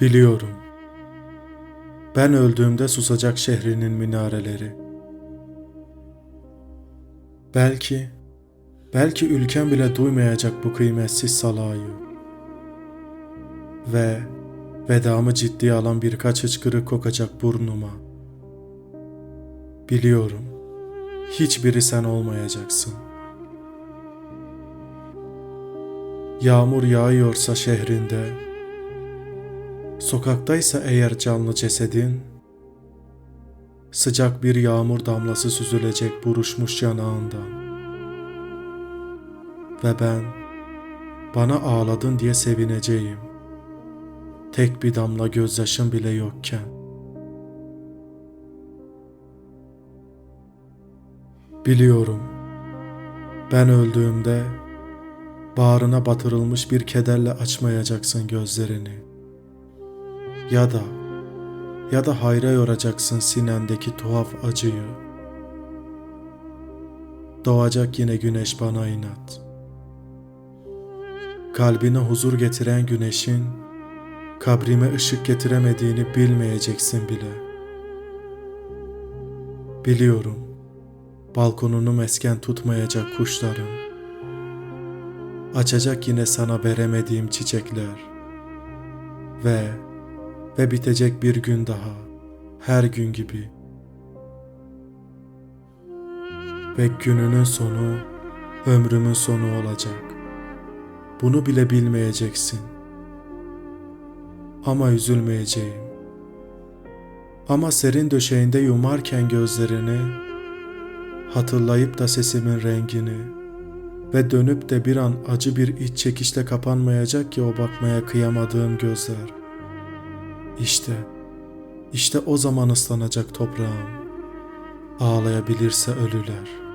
Biliyorum. Ben öldüğümde susacak şehrinin minareleri. Belki, belki ülkem bile duymayacak bu kıymetsiz salayı. Ve vedamı ciddiye alan birkaç hıçkırık kokacak burnuma. Biliyorum, hiçbiri sen olmayacaksın. Yağmur yağıyorsa şehrinde, sokaktaysa eğer canlı cesedin, sıcak bir yağmur damlası süzülecek buruşmuş yanağından. Ve ben bana ağladın diye sevineceğim. Tek bir damla gözyaşım bile yokken. Biliyorum. Ben öldüğümde bağrına batırılmış bir kederle açmayacaksın gözlerini. Ya da ya da hayra yoracaksın sinendeki tuhaf acıyı. Doğacak yine güneş bana inat. Kalbine huzur getiren güneşin kabrime ışık getiremediğini bilmeyeceksin bile. Biliyorum. Balkonunu mesken tutmayacak kuşların. Açacak yine sana veremediğim çiçekler. Ve ve bitecek bir gün daha. Her gün gibi. Ve gününün sonu ömrümün sonu olacak. Bunu bile bilmeyeceksin. Ama üzülmeyeceğim. Ama serin döşeğinde yumarken gözlerini, hatırlayıp da sesimin rengini ve dönüp de bir an acı bir iç çekişle kapanmayacak ki o bakmaya kıyamadığım gözler. İşte, işte o zaman ıslanacak toprağım. Ağlayabilirse ölüler.''